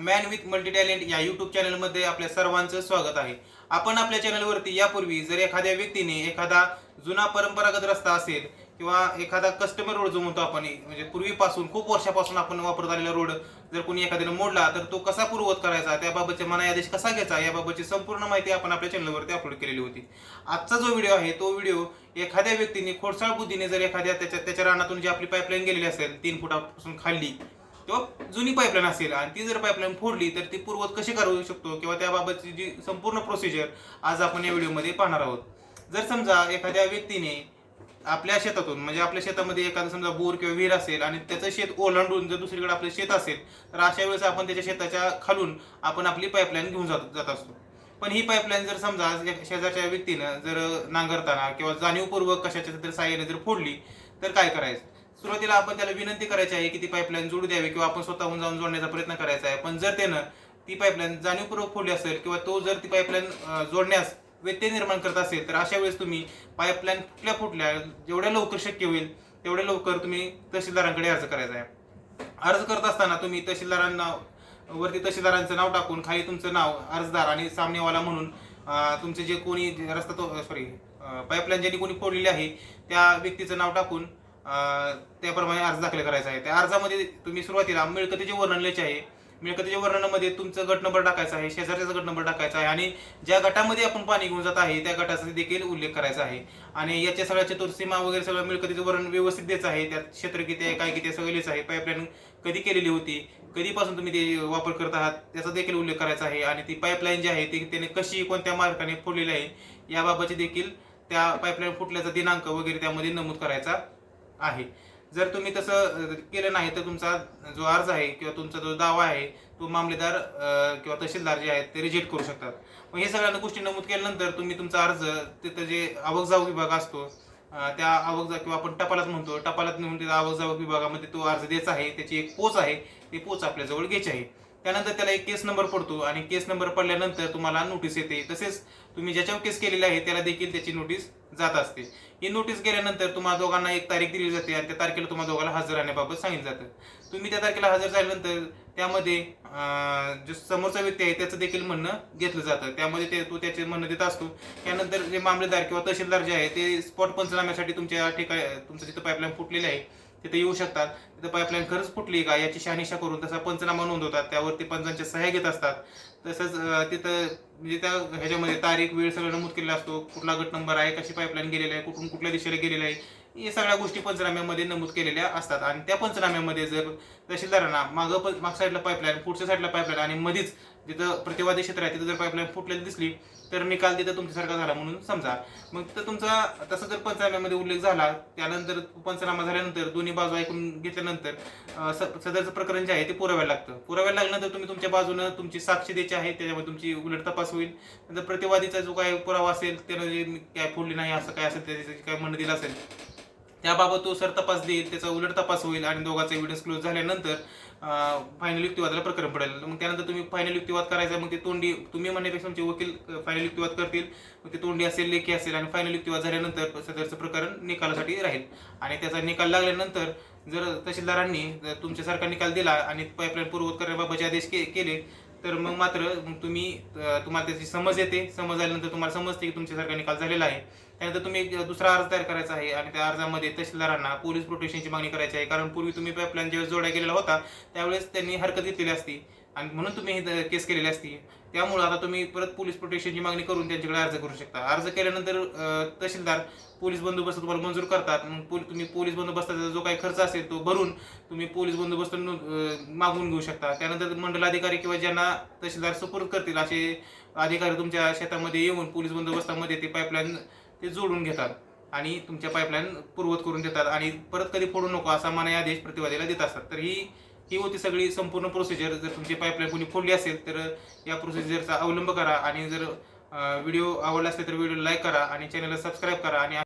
Man with multi talent या YouTube चॅनलमध्ये आपल्या सर्वांचं स्वागत आहे. आपण आपल्या चॅनलवरती यापूर्वी जर एखाद्या व्यक्तीने एखादा जुना परंपरागत रस्ता असेल किंवा एखादा कस्टमर रोड जो म्हणतो आपण म्हणजे पूर्वीपासून खूप वर्षापासून आपण वापरत आलेला रोड जर कोणी एखाद्याने मोडला तर तो कसा पूर्ववत करायचा त्याबाबतचे मनायादेश कसा घ्यायचा याबाबतची संपूर्ण माहिती आपण आपल्या चॅनलवरती अपलोड केलेली होती. आजचा जो व्हिडिओ आहे तो व्हिडिओ एखाद्या व्यक्तीने खोडसाळ बुद्धीने जर एखाद्या त्याच्या त्याच्या रानातून जी आपली पाईपलाईन गेलेली असेल तीन फुटापासून खाल्ली किंवा जुनी पाईपलाईन असेल आणि ती जर पाईपलाईन फोडली तर ती पूर्वत कशी करू शकतो किंवा त्याबाबतची जी संपूर्ण प्रोसिजर आज आपण या व्हिडिओमध्ये पाहणार आहोत. जर समजा एखाद्या व्यक्तीने आपल्या शेतातून म्हणजे आपल्या शेतामध्ये एखादा समजा बोर किंवा विहीर असेल आणि त्याचं शेत ओलांडून जर दुसरीकडे आपलं शेत असेल तर अशा वेळेस आपण त्याच्या शेताच्या खालून आपण आपली पाईपलाईन घेऊन जात जात असतो. पण ही पाईपलाईन जर समजा शेजारच्या व्यक्तीनं जर नांगरताना किंवा जाणीवपूर्वक कशाच्या तरी साह्याने जर फोडली तर काय करायचं? सुरुवातीला आपण त्याला विनंती करायची आहे की ती पाईपलाईन जोडू द्यावी किंवा आपण स्वतःहून जाऊन जोडण्याचा प्रयत्न करायचा आहे. पण जर त्यानं ती पाईपलाईन जाणीवपूर्वक फोडली असेल किंवा तो जर ती पाईपलाईन जोडण्यास व्यत्यय निर्माण करत असेल तर अशा वेळेस तुम्ही पाईपलाईन फुटल्या फुटल्या जेवढ्या लवकर शक्य होईल तेवढ्या लवकर तुम्ही तहसीलदारांकडे अर्ज करायचा आहे. अर्ज करत असताना तुम्ही तहसीलदारांना वरती तहसीलदारांचं नाव टाकून खाली तुमचं नाव अर्जदार आणि सामनेवाला म्हणून तुमचे जे कोणी जे रस्ता तो सॉरी पाईपलाईन ज्यांनी कोणी फोडलेली आहे त्या व्यक्तीचं नाव टाकून त्याप्रमाणे अर्ज दाखल करायचा आहे. त्या अर्जामध्ये तुम्ही सुरुवातीला मिळकतीचे वर्णन लिहायचे आहे. मिळकतीच्या वर्णनामध्ये तुमचं गट नंबर टाकायचा आहे शेजारच्याचा गट नंबर टाकायचा आहे आणि ज्या गटामध्ये आपण पाणी घेऊन जात आहे त्या गटाचा देखील उल्लेख करायचा आहे. आणि याच्या सगळ्या चतुर्सीमा वगैरे सगळं मिळकतीचं वर्णन व्यवस्थित द्यायचं आहे. त्यात क्षेत्र किती आहे काय किती आहे सगळं आहे. पाईपलाईन कधी केलेली होती कधीपासून तुम्ही ते वापर करत आहात त्याचा देखील उल्लेख करायचा आहे. आणि ती पाईपलाईन जी आहे ती त्याने कशी कोणत्या मार्गाने फोडलेली आहे याबाबतची देखील त्या पाईपलाईन फुटल्याचा दिनांक वगैरे त्यामध्ये नमूद करायचा. आहे. जर तुम्ही तसं केलं नाही तर तुमचा जो अर्ज आहे किंवा तुमचा जो दावा आहे तो मामलेदार किंवा तहसीलदार जे आहेत ते रिजेक्ट करू शकतात. मग हे सगळ्या गोष्टी नमूद केल्यानंतर तुम्ही तुमचा अर्ज तिथं जे आवक जावक विभाग असतो त्या आवक जा किंवा आपण टपालाच म्हणतो टपालात नेऊन तिथं आवक जावक विभागामध्ये तो अर्ज द्यायचा आहे त्याची एक पोच आहे ती पोच आपल्याजवळ घ्यायची आहे. त्यानंतर त्याला एक केस नंबर पडतो आणि केस नंबर पडल्यानंतर तुम्हाला नोटीस येते. तसेच तुम्ही ज्याच्यावर केस केलेली आहे त्याला देखील त्याची नोटीस जात असते. ही नोटीस गेल्यानंतर तुम्हाला दोघांना एक तारीख दिली जाते आणि त्या तारखेला तुम्हाला दोघांना हजर राहण्याबाबत सांगितलं जातं. तुम्ही त्या तारखेला हजर झाल्यानंतर त्यामध्ये जो समोरचा व्यक्ती आहे त्याचं देखील म्हणणं घेतलं जातं. त्यामध्ये ते तो त्याचे म्हणणं देत असतो. त्यानंतर जे मामलेदार किंवा तहसीलदार जे आहे ते स्पॉट पंचनाम्यासाठी तुमच्या ठिकाणी तुमचं जिथं पाईपलाईन फुटलेली आहे तिथे येऊ शकतात. तिथं पाईपलाईन खरंच फुटली का याची शहानिशा करून तसा पंचनामा नोंदवतात. त्यावरती पंचांच्या सह्या घेत असतात. तसंच तिथं म्हणजे त्या ह्याच्यामध्ये तारीख वेळ सगळं नमूद केलेला असतो. कुठला गट नंबर आहे कशी पाईपलाईन गेलेली आहे कुठून कुठल्या दिशेला गेलेला आहे. हे सगळ्या गोष्टी पंचनाम्यामध्ये नमूद केलेल्या असतात. आणि त्या पंचनाम्यामध्ये जर तहसीलदारांना मागं पण माग साईडला पाईपलाईन पुढच्या साईडला पाईपलाईन आणि मध्येच जिथं प्रतिवादी क्षेत्र आहे तिथं जर पाईपलाईन फुटलेली दिसली तर निकाल तिथं तुमच्यासारखा झाला म्हणून समजा. मग तर तुमचा तसं जर पंचनाम्यामध्ये उल्लेख झाला त्यानंतर पंचनामा झाल्यानंतर दोन्ही बाजू ऐकून घेतल्यानंतर स- सदरचं प्रकरण जे आहे ते पुराव्याला लागतं. पुराव्याला लागल्यानंतर तुम्ही तुमच्या बाजूनं तुमची साक्षी द्यायची आहे त्याच्यामध्ये तुमची उलट तपास होईल. नंतर प्रतिवादीचा जो काय पुरावा असेल त्यानं जे काय फोडली नाही असं काय असेल त्याचं काय म्हणणं दिलं असेल त्याबाबत तो सर तपास देईल त्याचा उलट तपास होईल आणि दोघांचा एव्हिडन्स क्लोज झाल्यानंतर फायनल युक्तिवादाला प्रकरण पडेल. मग त्यानंतर तुम्ही फायनल युक्तिवाद करायचा मग ते तोंडी तुम्ही म्हणण्यापेक्षा तुमचे वकील फायनल युक्तिवाद करतील. मग ते तोंडी असेल लेखी असेल आणि फायनल युक्तिवाद झाल्यानंतर सदरचं प्रकरण निकालासाठी राहील. आणि त्याचा निकाल लागल्यानंतर जर तहसीलदारांनी जर तुमच्यासारखा निकाल दिला आणि पाईपलाईन पूर्वत करण्याबाबतचे आदेश के- केले तर मग मात्र तुम्ही तुम्हाला त्याची समज येते. समज आल्यानंतर तुम्हाला समजते की तुमच्यासारखा निकाल झालेला आहे. त्यानंतर तुम्ही एक दुसरा अर्ज तयार करायचा आहे आणि त्या अर्जामध्ये तहसीलदारांना पोलीस प्रोटेक्शनची मागणी करायची आहे. कारण पूर्वी तुम्ही पाईपलाईन ज्यावेळेस जोड्या गेलेला होता त्यावेळेस त्यांनी हरकत घेतलेली असती. आणि म्हणून तुम्ही ही केस केलेली असती. त्यामुळे आता तुम्ही परत पोलीस प्रोटेक्शनची मागणी करून त्यांच्याकडे अर्ज करू शकता. अर्ज केल्यानंतर तहसीलदार पोलीस बंदोबस्त तुम्हाला मंजूर करतात. मग पोल- तुम्ही पोलीस बंदोबस्ताचा जो काही खर्च असेल तो भरून तुम्ही पोलीस बंदोबस्त नो- मागवून घेऊ शकता. त्यानंतर मंडल अधिकारी किंवा ज्यांना तहसीलदार सुपूर्द करतील असे अधिकारी तुमच्या शेतामध्ये येऊन पोलीस बंदोबस्तामध्ये ते पाईपलाईन ते जोडून घेतात आणि तुमच्या पाईपलाईन पूर्वत करून देतात आणि परत कधी फोडू नको असा मनाई आदेश प्रतिवादीला देत असतात. तर ही ही होती सगळी संपूर्ण प्रोसिजर जर तुमची पाईपलाईन कोणी फोडली असेल तर या प्रोसिजरचा अवलंब करा आणि जर व्हिडिओ आवडला असेल तर व्हिडिओ लाईक करा आणि चॅनलला सबस्क्राईब करा आणि